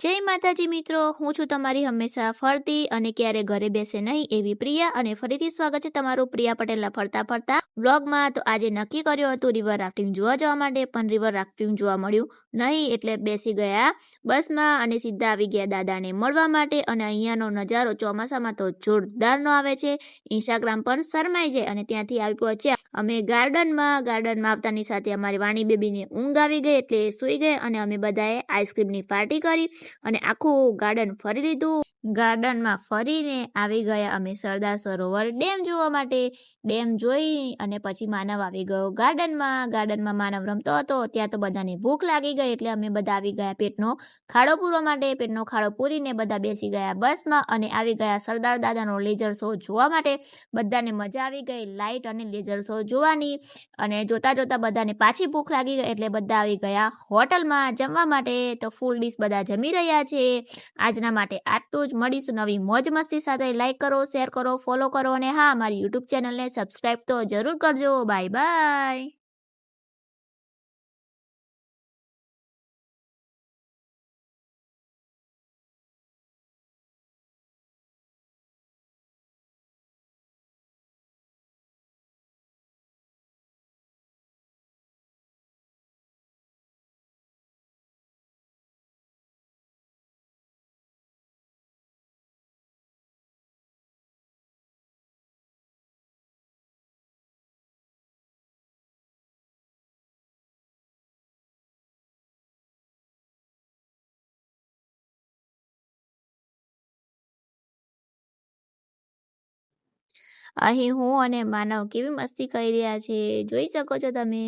જય માતાજી મિત્રો, હું છું તમારી હંમેશા ફરતી અને ક્યારે ઘરે બેસે નહીં એવી પ્રિયા અને ફરીથી સ્વાગત છે તમારું પ્રિયા પટેલના ફરતા ફરતા વ્લોગમાં. તો આજે નક્કી કર્યું હતું રિવર રાફ્ટિંગ જોવા જવા માટે, પણ રિવર રાફ્ટિંગ જોવા મળ્યું નહીં એટલે બેસી ગયા બસમાં અને સીધા આવી ગયા દાદાને મળવા માટે અને અહીંયાનો નજારો ચોમાસામાં તો જોરદારનો આવે છે. ઇન્સ્ટાગ્રામ પર શરમાઈ જાય અને ત્યાંથી આવી પહોંચ્યા અમે ગાર્ડનમાં ગાર્ડનમાં આવતાની સાથે અમારી વાણી બેબીને ઊંઘ આવી ગઈ એટલે સૂઈ ગઈ અને અમે બધાએ આઈસ્ક્રીમની પાર્ટી કરી અને આખું ગાર્ડન ફરી લીધું. ગાર્ડનમાં ફરીને આવી ગયા અમે સરદાર સરોવર ડેમ જોવા માટે. ડેમ જોઈ અને પછી માનવ આવી ગયો ગાર્ડનમાં. ગાર્ડનમાં માનવ રમતો હતો, ત્યાં તો બધાને ભૂખ લાગી ગઈ એટલે અમે બધા આવી ગયા પેટનો ખાડો પૂરવા માટે. પેટનો ખાડો પૂરીને બધા બેસી ગયા બસમાં અને આવી ગયા સરદાર દાદાનો લેઝર શો જોવા માટે. બધાને મજા આવી ગઈ લાઇટ અને લેઝર શો જોવાની અને જોતા જોતા બધાને પાછી ભૂખ લાગી એટલે બધા આવી ગયા હોટલમાં જમવા માટે. તો ફૂલ ડીશ બધા જમી રહ્યા છે. આજના માટે આટલું જ. મળીશું નવી મોજ મસ્તી સાથે. લાઈક કરો શેર કરો ફોલો કરો અને હા મારી યુટ્યુબ ચેનલને સબસ્ક્રાઈબ તો જરૂર કરજો. બાય બાય અહીં હું અને માનવ કેવી મસ્તી કરી રહ્યા છે જોઈ શકો છો તમે.